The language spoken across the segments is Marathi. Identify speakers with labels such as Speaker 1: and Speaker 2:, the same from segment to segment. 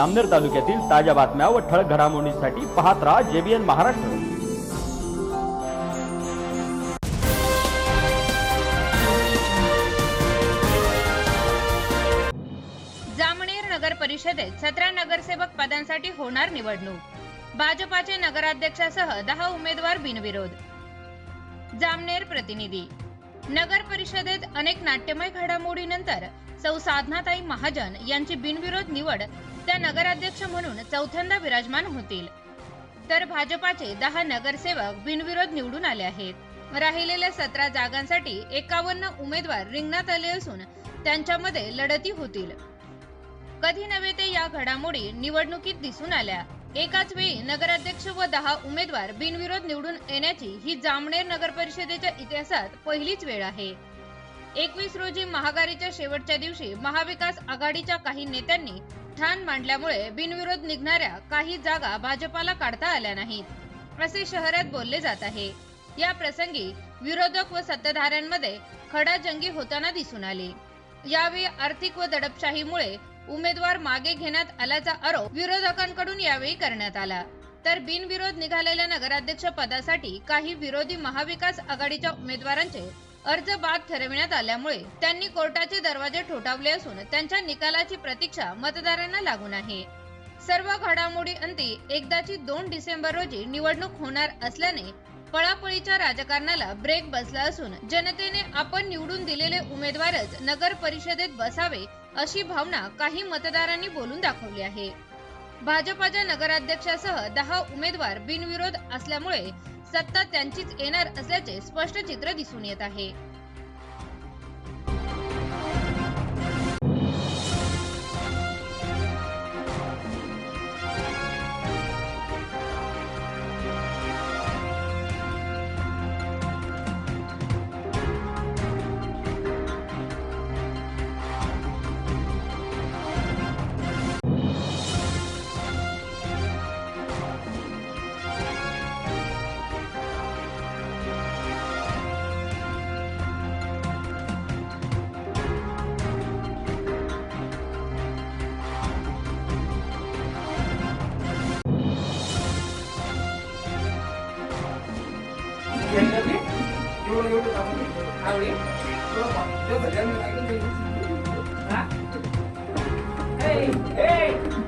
Speaker 1: आमनेर तालुक्यातील ताज्या बातम्या व ठळक घडामोडींसाठी पाहत राहा जेबीएन महाराष्ट्र.
Speaker 2: जामनेर नगर परिषदेत सतरा नगरसेवक पदांसाठी होणार निवडणूक. भाजपाचे नगराध्यक्षासह दहा उमेदवार बिनविरोध. जामनेर प्रतिनिधी नगर परिषदेत अनेक नाट्यमय घडामोडीनंतर सौ साधनाताई महाजन यांची बिनविरोध निवड त्या नगराध्यक्ष म्हणून चौथ्यांदा विराजमान होतील. तर भाजपाचे दहा नगरसेवक बिनविरोध निवडून आले आहेत. राहिलेल्या सतरा जागांसाठी एकावन्न उमेदवार रिंगणात आले असून त्यांच्यामध्ये लढती होतील. कधी नव्हे ते या घडामोडी निवडणुकीत दिसून आल्या. एकाच वेळी नगराध्यक्ष व दहा उमेदवार बिनविरोध निवडून येण्याची ही जामनेर नगर परिषदेच्या इतिहासात पहिलीच वेळ आहे. एकवीस रोजी महागारीच्या शेवटच्या दिवशी महाविकास आघाडीच्या काही नेत्यांनी ठाण मांडल्यामुळे बिनविरोध निघणाऱ्या काही जागा भाजपाला काढता आल्या नाहीत असे शहरात बोलले जात आहे. या प्रसंगी विरोधक व सत्ताधाऱ्यांमध्ये खडाजंगी होताना दिसून आली. यावेळी आर्थिक व दडपशाहीमुळे उमेदवार मागे घेण्यात आल्याचा आरोप विरोधकांकडून यावेळी करण्यात आला. तर बिनविरोध निघालेल्या नगराध्यक्ष पदासाठी काही विरोधी महाविकास आघाडीच्या उमेदवारांचे अर्ज बाद ठरविण्यात आल्यामुळे त्यांनी कोर्टाचे दरवाजे ठोठावले असून त्यांच्या निकालाची प्रतीक्षा मतदारांना लागून आहे. सर्व घडामोडी अंती एकदाची दोन डिसेंबर रोजी निवडणूक होणार असल्याने पळापळीच्या राजकारणाला ब्रेक बसला असून जनतेने आपण निवडून दिलेले उमेदवारच नगर परिषदेत बसावे अशी भावना काही मतदारांनी बोलून दाखवली आहे. भाजपाच्या नगराध्यक्षासह दहा उमेदवार बिनविरोध असल्यामुळे सत्ता त्यांचीच येणार असल्याचे स्पष्ट चित्र दिसून येत आहे. Hey, hey!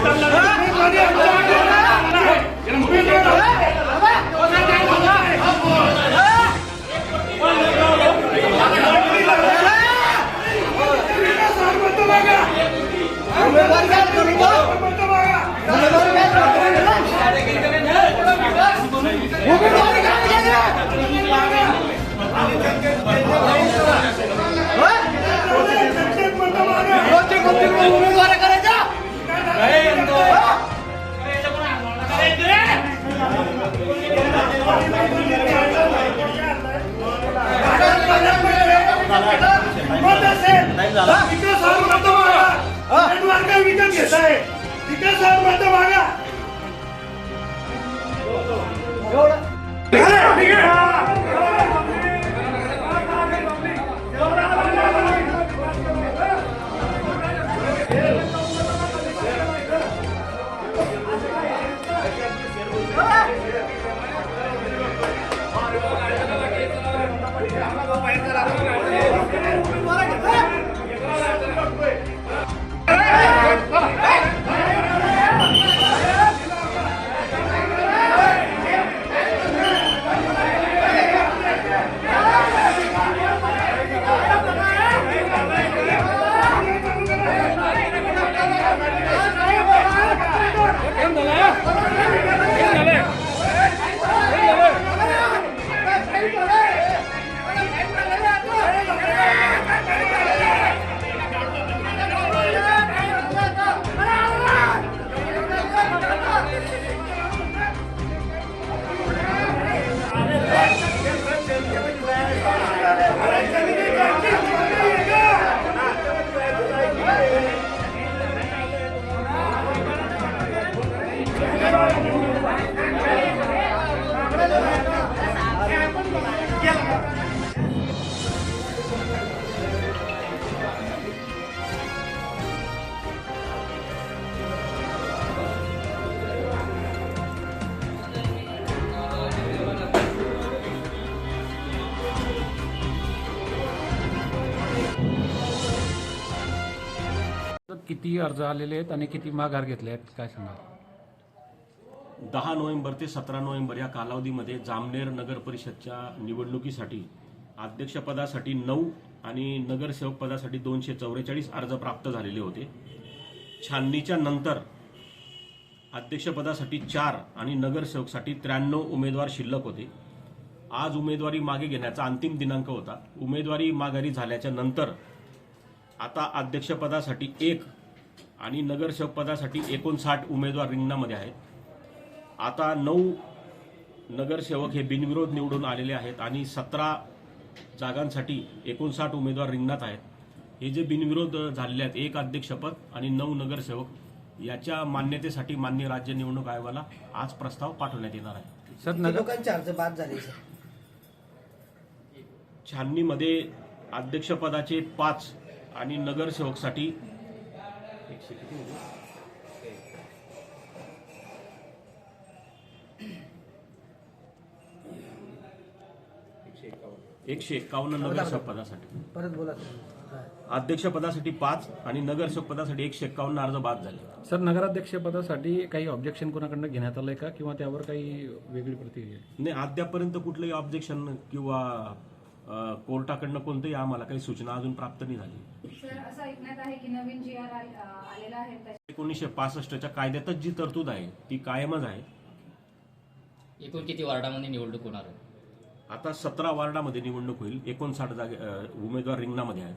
Speaker 2: Oh, my God.
Speaker 3: काय विकत घेताय विकास साहेब माझा मागा. एवढं.
Speaker 4: किती अर्ज आलेले आहेत आणि किती माघार घेतले आहेत काय सांगाल?
Speaker 5: दहा नोव्हेंबर ते सतरा नोव्हेंबर या कालावधीमध्ये जामनेर नगर परिषदच्या निवडणुकीसाठी अध्यक्षपदासाठी नऊ आणि नगरसेवक पदासाठी दोनशे चौवेचाळीस अर्ज प्राप्त झालेले होते. छाननीच्या नंतर अध्यक्षपदासाठी चार आणि नगरसेवकसाठी त्र्याण्णव उमेदवार शिल्लक होते. आज उमेदवारी मागे घेण्याचा अंतिम दिनांक होता. उमेदवारी माघारी झाल्याच्यानंतर आता अध्यक्षपदासाठी एक आणि नगरसेवक पदासाठी एकोणसाठ उमेदवार रिंगणामध्ये आहेत. आता नऊ नगरसेवक हे बिनविरोध निवडून आलेले आहेत आणि सतरा जागांसाठी एकोणसाठ उमेदवार रिंगणात आहेत. हे जे बिनविरोध झालेले आहेत एक अध्यक्षपद आणि नऊ नगरसेवक याच्या मान्यतेसाठी मान्य राज्य निवडणूक आयोगाला आज प्रस्ताव पाठवण्यात येणार आहे.
Speaker 4: सर
Speaker 6: किती
Speaker 4: नगर
Speaker 6: लोकांचे अर्ज बाद झाले सर?
Speaker 5: छाननीमध्ये अध्यक्षपदाचे पाच आणि नगरसेवकसाठी एकशे किती होते? एकशे एक्कावन्न नगरसेवक पदासाठी
Speaker 6: परत बोला तुम्ही. हा.
Speaker 5: अध्यक्षपदासाठी पाच आणि नगरसेवक पदासाठी एकशे एक्कावन्न अर्ज बाद झाले
Speaker 4: सर नगराध्यक्ष पदासाठी काही ऑब्जेक्शन कोणाकडनं घेण्यात आलंय का किंवा त्यावर काही वेगळी प्रतिक्रिया?
Speaker 5: नाही अद्यापर्यंत कुठलंही ऑब्जेक्शन किंवा कोर्टाकडनं कोणतंही आम्हाला काही सूचना अजून प्राप्त नाही झाली. एकोणीसशे पासष्टच्या कायद्यातच जी तरतूद आहे ती कायमच आहे.
Speaker 7: एकूण किती वार्डामध्ये निवडणूक होणार
Speaker 5: आता सतरा वार्डामध्ये निवडणूक होईल एकोणसाठ जागे उमेदवार रिंगणामध्ये आहेत.